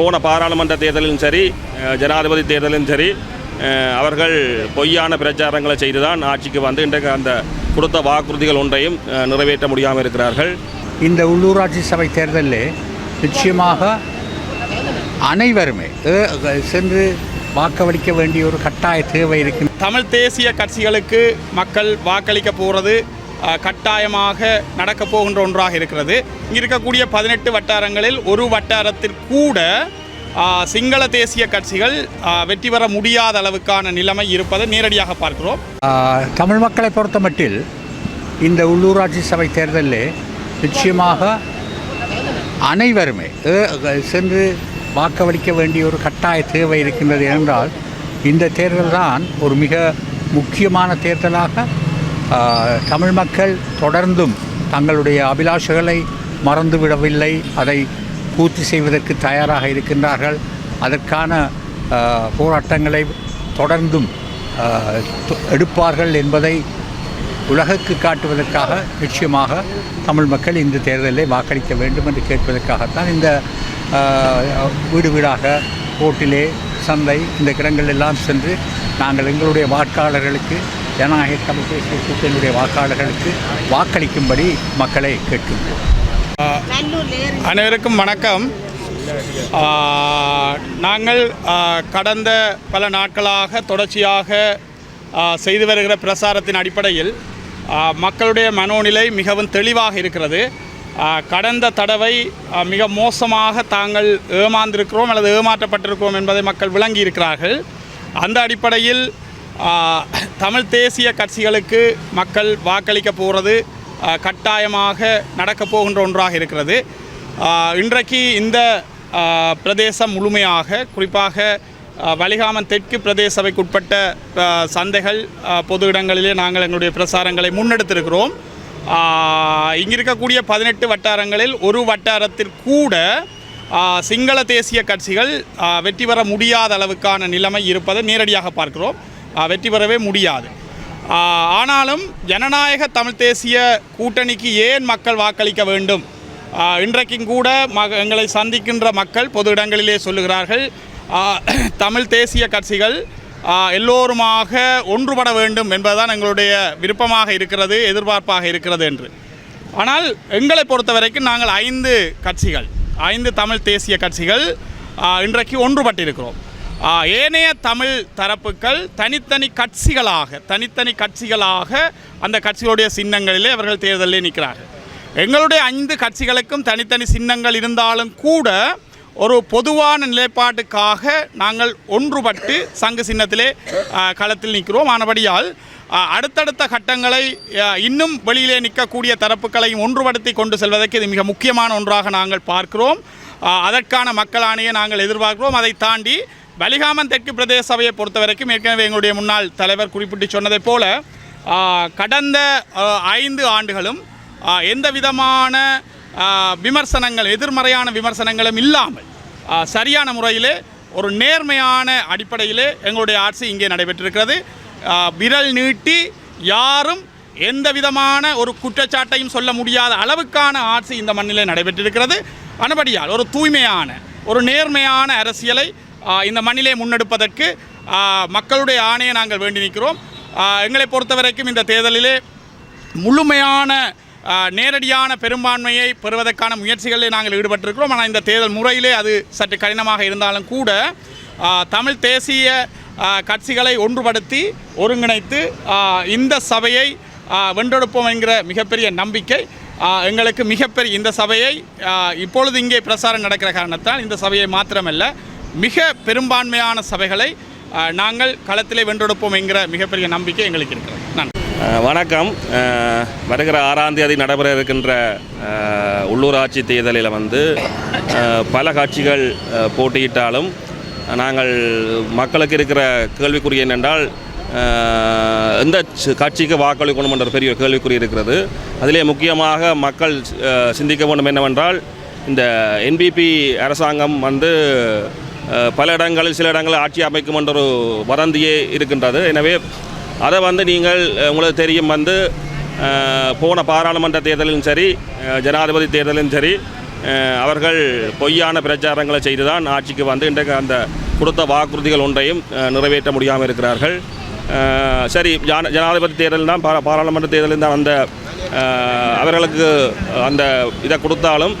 போன பாராளுமன்ற தேர்தலிலும் சரி ஜனாதிபதி தேர்தலிலும் சரி அவர்கள் பொய்யான பிரச்சாரங்களை செய்து தான் ஆட்சிக்கு வந்து இன்றைக்கு அந்த கொடுத்த வாக்குறுதிகள் ஒன்றையும் நிறைவேற்ற முடியாமல் இருக்கிறார்கள். இந்த உள்ளூராட்சி சபை தேர்தலில் நிச்சயமாக அனைவருமே சென்று வாக்களிக்க வேண்டிய ஒரு கட்டாய தேவை இருக்கு. தமிழ் தேசிய கட்சிகளுக்கு மக்கள் வாக்களிக்க போகிறது கட்டாயமாக நடக்கப் போகின்ற ஒன்றாக இருக்கிறது. இங்கே இருக்கக்கூடிய பதினெட்டு வட்டாரங்களில் ஒரு வட்டாரத்திற்கூட சிங்கள தேசிய கட்சிகள் வெற்றி பெற முடியாத அளவுக்கான நிலைமை இருப்பதை நேரடியாக பார்க்கிறோம். தமிழ் மக்களை பொறுத்த மட்டில் இந்த உள்ளூராட்சி சபை தேர்தலில் நிச்சயமாக அனைவருமே சென்று வாக்களிக்க வேண்டிய ஒரு கட்டாய தேவை இருக்கின்றது என்றால் இந்த தேர்தல் தான் ஒரு மிக முக்கியமான தேர்தலாக தமிழ் மக்கள் தொடர்ந்தும் தங்களுடைய அபிலாஷைகளை மறந்துவிடவில்லை. அதை பூர்த்தி செய்வதற்கு தயாராக இருக்கின்றார்கள். அதற்கான போராட்டங்களை தொடர்ந்தும் தொ- எடுப்பார்கள் என்பதை உலகுக்கு காட்டுவதற்காக நிச்சயமாக தமிழ் மக்கள் இந்த தேர்தலை வாக்களிக்க வேண்டும் என்று கேட்பதற்காகத்தான் இந்த வீடு வீடாக ரோட்டிலே சந்தை இந்த கிடங்கள் எல்லாம் சென்று நாங்கள் எங்களுடைய வாக்காளர்களுக்கு ஜனநாயக தமிழ் தேசிய கூட்டணியுடைய வாக்காளர்களுக்கு வாக்களிக்கும்படி மக்களை கேட்கின்றோம். அனைவருக்கும் வணக்கம். நாங்கள் கடந்த பல நாட்களாக தொடர்ச்சியாக செய்து வருகிற பிரசாரத்தின் அடிப்படையில் மக்களுடைய மனோநிலை மிகவும் தெளிவாக இருக்கிறது. கடந்த தடவை மிக மோசமாக தாங்கள் ஏமாந்திருக்கிறோம் அல்லது ஏமாற்றப்பட்டிருக்கிறோம் என்பதை மக்கள் விளங்கி இருக்கிறார்கள் அந்த அடிப்படையில் தமிழ் தேசிய கட்சிகளுக்கு மக்கள் வாக்களிக்க போகிறது கட்டாயமாக நடக்கப் போகின்ற ஒன்றாக இருக்கிறது. இன்றைக்கு இந்த பிரதேசம் முழுமையாக குறிப்பாக வலிகாமன் தெற்கு பிரதேச சபைக்குட்பட்ட சந்தைகள் பொது இடங்களிலே நாங்கள் எங்களுடைய பிரசாரங்களை முன்னெடுத்திருக்கிறோம். இங்கிருக்கக்கூடிய இருக்கக்கூடிய பதினெட்டு வட்டாரங்களில் ஒரு வட்டாரத்திற்கூட சிங்கள தேசிய கட்சிகள் வெற்றி பெற முடியாத அளவுக்கான நிலைமை இருப்பதை நேரடியாக பார்க்கிறோம். வெற்றி பெறவே முடியாது. ஆனாலும் ஜனநாயக தமிழ் தேசிய கூட்டணிக்கு ஏன் மக்கள் வாக்களிக்க வேண்டும்? இன்றைக்கும் கூட ம எங்களை சந்திக்கின்ற மக்கள் பொது இடங்களிலே சொல்லுகிறார்கள் தமிழ் தேசிய கட்சிகள் எல்லோருமாக ஒன்றுபட வேண்டும் என்பதுதான் எங்களுடைய விருப்பமாக இருக்கிறது எதிர்பார்ப்பாக இருக்கிறது என்று. ஆனால் எங்களை பொறுத்த வரைக்கும் நாங்கள் ஐந்து கட்சிகள் ஐந்து தமிழ் தேசிய கட்சிகள் இன்றைக்கு ஒன்றுபட்டிருக்கிறோம். ஏனைய தமிழ் தரப்புகள் தனித்தனி கட்சிகளாக தனித்தனி கட்சிகளாக அந்த கட்சிகளுடைய சின்னங்களிலே அவர்கள் தேர்தலில் நிற்கிறார்கள். எங்களுடைய ஐந்து கட்சிகளுக்கும் தனித்தனி சின்னங்கள் இருந்தாலும் கூட ஒரு பொதுவான நிலைப்பாட்டுக்காக நாங்கள் ஒன்றுபட்டு சங்கு சின்னத்திலே களத்தில் நிற்கிறோம். ஆனபடியால் அடுத்தடுத்த கட்டங்களை இன்னும் வெளியிலே நிற்கக்கூடிய தரப்புகளையும் ஒன்றுபடுத்தி கொண்டு செல்வதற்கு இது மிக முக்கியமான ஒன்றாக நாங்கள் பார்க்கிறோம். அதற்கான மக்கள் ஆணையை நாங்கள் எதிர்பார்க்கிறோம். அதை தாண்டி வலிகாமன் தெற்கு பிரதேச சபையை பொறுத்த வரைக்கும் ஏற்கனவே எங்களுடைய முன்னாள் தலைவர் குறிப்பிட்டு சொன்னதைப் போல கடந்த ஐந்து ஆண்டுகளும் எந்த விதமான விமர்சனங்கள் எதிர்மறையான விமர்சனங்களும் இல்லாமல் சரியான முறையிலே ஒரு நேர்மையான அடிப்படையிலே எங்களுடைய ஆட்சி இங்கே நடைபெற்றிருக்கிறது. விரல் நீட்டி யாரும் எந்த விதமான ஒரு குற்றச்சாட்டையும் சொல்ல முடியாத அளவுக்கான ஆட்சி இந்த மண்ணிலே நடைபெற்றிருக்கிறது. அனுபடியால் ஒரு தூய்மையான ஒரு நேர்மையான அரசியலை இந்த மண்ணிலே முன்னெடுப்பதற்கு மக்களுடைய ஆணையை நாங்கள் வேண்டி நிற்கிறோம். எங்களை பொறுத்த வரைக்கும் இந்த தேர்தலிலே முழுமையான நேரடியான பெரும்பான்மையை பெறுவதற்கான முயற்சிகளில் நாங்கள் ஈடுபட்டிருக்கிறோம். ஆனால் இந்த தேர்தல் முறையிலே அது சற்று கடினமாக இருந்தாலும் கூட தமிழ் தேசிய கட்சிகளை ஒன்றுபடுத்தி ஒருங்கிணைத்து இந்த சபையை வென்றெடுப்போம் என்கிற மிகப்பெரிய நம்பிக்கை எங்களுக்கு மிகப்பெரிய இந்த சபையை இப்பொழுது இங்கே பிரசாரம் நடக்கிற காரணத்தால் இந்த சபையை மாத்திரமல்ல மிக பெரும்பான்மையான சபைகளை நாங்கள் களத்திலே வென்றெடுப்போம் என்கிற மிகப்பெரிய நம்பிக்கை எங்களுக்கு இருக்கிறது. நன்றி. வணக்கம். வருகிற ஆறாம் தேதி நடைபெற இருக்கின்ற உள்ளூராட்சி தேர்தலில் வந்து பல கட்சிகள் போட்டியிட்டாலும் நாங்கள் மக்களுக்கு இருக்கிற கேள்விக்குறி என்னென்றால் எந்த கட்சிக்கு வாக்களிக்கணும் என்ற பெரிய கேள்விக்குறி இருக்கிறது. அதிலே முக்கியமாக மக்கள் சிந்திக்க வேண்டும் என்னவென்றால் இந்த என்பிபி அரசாங்கம் வந்து பல இடங்களில் சில இடங்களில் ஆட்சி அமைக்கும் என்ற ஒரு வதந்தியே இருக்கின்றது. எனவே அதை வந்து நீங்கள் உங்களுக்கு தெரியும் வந்து போன பாராளுமன்ற தேர்தலிலும் சரி ஜனாதிபதி தேர்தலிலும் சரி அவர்கள் பொய்யான பிரச்சாரங்களை செய்து தான் ஆட்சிக்கு வந்து இன்றைக்கு அந்த கொடுத்த வாக்குறுதிகள் ஒன்றையும் நிறைவேற்ற முடியாமல் இருக்கிறார்கள். சரி ஜன ஜனாதிபதி தேர்தல் தான் பாரா பாராளுமன்ற தேர்தலில் தான் அந்த அவர்களுக்கு அந்த இதை கொடுத்தாலும்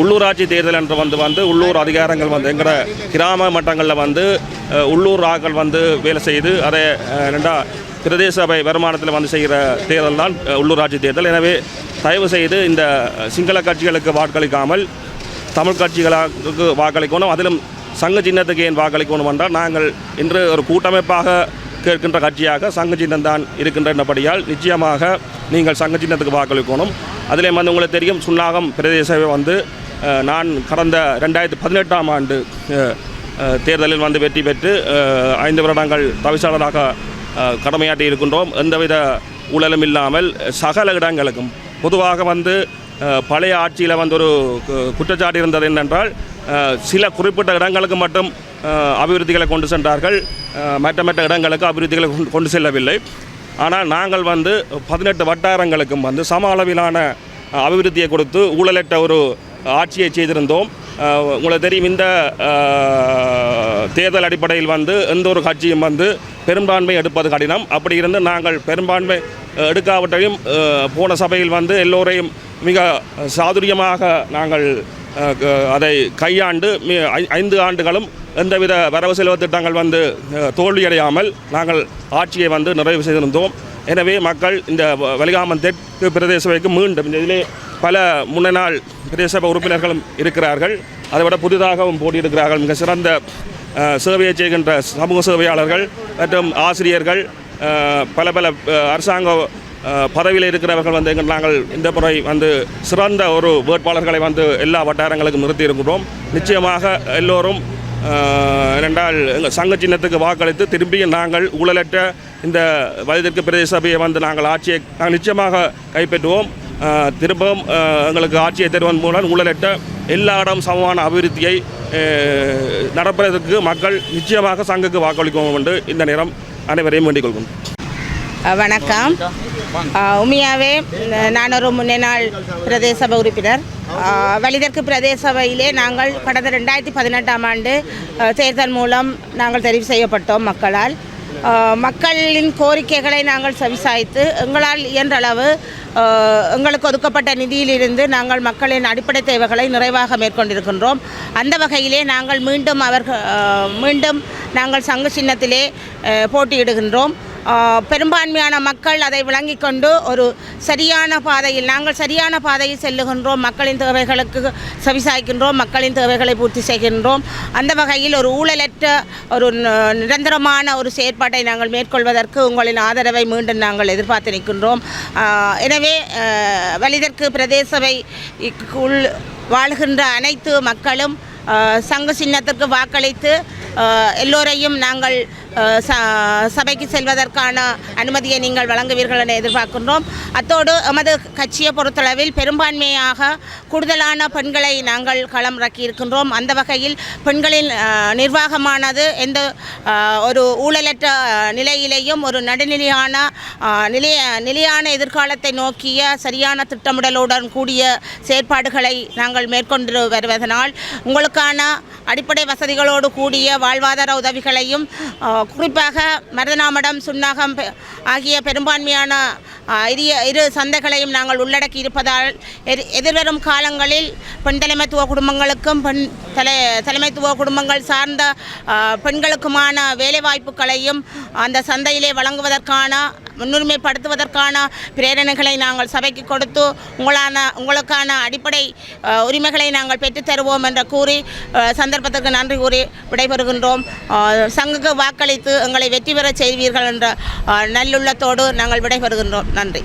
உள்ளூராட்சி தேர்தல் என்று வந்து வந்து உள்ளூர் அதிகாரங்கள் வந்து எங்களோட கிராம மட்டங்களில் வந்து உள்ளூர் ஆக்கள் வந்து வேலை செய்து அதை ரெண்டா பிரதேச சபை வருமானத்தில் வந்து செய்கிற தேர்தல் தான் உள்ளூராட்சி தேர்தல். எனவே தயவு செய்து இந்த சிங்கள கட்சிகளுக்கு வாக்களிக்காமல் தமிழ் கட்சிகளுக்கு வாக்களிக்கணும். அதிலும் சங்க சின்னத்துக்கு ஏன் வாக்களிக்கணும் என்றால் நாங்கள் இன்று ஒரு கூட்டமைப்பாக கேட்கின்ற கட்சியாக சங்க சின்னம் தான் இருக்கின்றபடியால் நிச்சயமாக நீங்கள் சங்க சின்னத்துக்கு வாக்களிக்கணும். அதிலே வந்து உங்களுக்கு தெரியும் சுன்னாகம் பிரதேச வந்து நான் கடந்த ரெண்டாயிரத்தி பதினெட்டாம் ஆண்டு தேர்தலில் வந்து வெற்றி பெற்று ஐந்து வருடங்கள் தவிசாளராக கடமையாற்றி இருக்கின்றோம். எந்தவித ஊழலும் இல்லாமல் சகல இடங்களுக்கும். பொதுவாக வந்து பழைய ஆட்சியில் வந்து ஒரு கு- குற்றச்சாட்டு இருந்தது என்னென்றால் சில குறிப்பிட்ட இடங்களுக்கு மட்டும் அபிவிருத்திகளை கொண்டு சென்றார்கள். மற்ற மற்ற இடங்களுக்கு அபிவிருத்திகளை கொண்டு- கொண்டு செல்லவில்லை. ஆனால் நாங்கள் வந்து பதினெட்டு வட்டாரங்களுக்கும் வந்து சம அளவிலான அபிவிருத்தியை கொடுத்து ஊழலற்ற ஒரு ஆட்சியை செய்திருந்தோம். உங்களுக்கு தெரியும் இந்த தேர்தல் அடிப்படையில் வந்து எந்த ஒரு கட்சியும் வந்து பெரும்பான்மை எடுப்பது கடினம். அப்படி இருந்து நாங்கள் பெரும்பான்மை எடுக்காவிட்டையும் போன சபையில் வந்து எல்லோரையும் மிக சாதுரியமாக நாங்கள் அதை கையாண்டு ஐ- ஐந்து ஆண்டுகளும் எந்தவித வரவு செலவு திட்டங்கள் வந்து தோல்வியடையாமல் நாங்கள் ஆட்சியை வந்து நிறைவு செய்திருந்தோம். எனவே மக்கள் இந்த வ- வலிகாமன் தெற்கு பிரதேச சபைக்கு மீண்டும் இதிலே பல முன்னநாள் பிரதேச சபை உறுப்பினர்களும் இருக்கிறார்கள். அதை விட புதிதாகவும் போட்டியிருக்கிறார்கள் மிக சிறந்த சேவையை செய்கின்ற சமூக சேவையாளர்கள் மற்றும் ஆசிரியர்கள் பல பல அரசாங்க பதவியில் இருக்கிறவர்கள் வந்து எங்கள் நாங்கள் இந்த முறை வந்து சிறந்த ஒரு வேட்பாளர்களை வந்து எல்லா வட்டாரங்களுக்கும் நிறுத்தி இருக்கிறோம் நிச்சயமாக எல்லோரும் அஹ், எங்கள் சங்க சின்னத்துக்கு வாக்களித்து திரும்பியும் நாங்கள் ஊழலற்ற இந்த வயதிற்கு பிரதேச சபையை வந்து நாங்கள் ஆட்சியை நாங்கள் நிச்சயமாக கைப்பற்றுவோம். திரும்பவும் எங்களுக்கு ஆட்சியை தருவதன் மூலம் ஊழலற்ற எல்லா இடம் சமமான அபிவிருத்தியை நடப்பதற்கு மக்கள் நிச்சயமாக சங்குக்கு வாக்களிக்கும் என்று இந்த நேரம் அனைவரையும் வேண்டிக் கொள்கிறோம். வணக்கம். அஹ் உண்மையாகவே நான் ஒரு முன்னாள் பிரதேச சபை உறுப்பினர் வலிதற்கு பிரதேச சபையிலே நாங்கள் கடந்த ரெண்டாயிரத்தி பதினெட்டாம் ஆண்டு தேர்தல் மூலம் நாங்கள் தெரிவு செய்யப்பட்டோம் மக்களால். மக்களின் கோரிக்கைகளை நாங்கள் செவிசாய்த்து எங்களால் இயன்றளவு எங்களுக்கு ஒதுக்கப்பட்ட நிதியிலிருந்து நாங்கள் மக்களின் அடிப்படை தேவைகளை நிறைவாக மேற்கொண்டிருக்கின்றோம். அந்த வகையிலே நாங்கள் மீண்டும் அவர்கள் மீண்டும் நாங்கள் சங்க சின்னத்திலே போட்டியிடுகின்றோம். பெரும்பான்மையான மக்கள் அதை விளங்கிக் கொண்டு ஒரு சரியான பாதையில் நாங்கள் சரியான பாதையில் செல்லுகின்றோம் மக்களின் தேவைகளுக்கு செவிசாய்க்கின்றோம் மக்களின் தேவைகளை பூர்த்தி செய்கின்றோம். அந்த வகையில் ஒரு ஊழலற்ற ஒரு நிரந்தரமான ஒரு செயற்பாட்டை நாங்கள் மேற்கொள்வதற்கு உங்களின் ஆதரவை மீண்டும் நாங்கள் எதிர்பார்த்து நிற்கின்றோம். எனவே வலிதற்கு பிரதேசவை உள் வாழ்கின்ற அனைத்து மக்களும் சங்க சின்னத்திற்கு வாக்களித்து எல்லோரையும் நாங்கள் சபைக்கு செல்வதற்கான அனுமதியை நீங்கள் வழங்குவீர்கள் என எதிர்பார்க்கின்றோம். அத்தோடு எமது கட்சியை பொறுத்தளவில் பெரும்பான்மையாக கூடுதலான பெண்களை நாங்கள் களம் இறக்கியிருக்கின்றோம் அந்த வகையில் பெண்களின் நிர்வாகமானது எந்த ஒரு ஊழலற்ற நிலையிலேயும் ஒரு நடுநிலையான நிலைய நிலையான எதிர்காலத்தை நோக்கிய சரியான திட்டமிடலுடன் கூடிய செயற்பாடுகளை நாங்கள் மேற்கொண்டு வருவதனால் உங்களுக்கான அடிப்படை வசதிகளோடு கூடிய வாழ்வாதார உதவிகளையும் குறிப்பாக மருதநாமடம் சுன்னாகம் பெ- ஆகிய பெரும்பான்மையான ஆஹ், இரு இரு சந்தைகளையும் நாங்கள் உள்ளடக்கி இருப்பதால் எதிர் எதிர்வரும் காலங்களில் பெண் தலைமைத்துவ குடும்பங்களுக்கும் பெண் தலை தலைமைத்துவ குடும்பங்கள் சார்ந்த பெண்களுக்குமான வேலைவாய்ப்புகளையும் அந்த சந்தையிலே வழங்குவதற்கான முன்னுரிமைப்படுத்துவதற்கான பிரேரணைகளை நாங்கள் சபைக்கு கொடுத்து உங்களான உங்களுக்கான அடிப்படை உரிமைகளை நாங்கள் பெற்றுத்தருவோம் என்று கூறி சந்தர்ப்பத்திற்கு நன்றி கூறி விடைபெறுகின்றோம். சங்குக்கு வாக்களி வைத்து எங்களை வெற்றி பெற செய்வீர்கள் என்ற நல்லுள்ளத்தோடு நாங்கள் விடைபெறுகின்றோம் நன்றி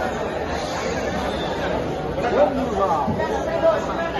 Vamos lá.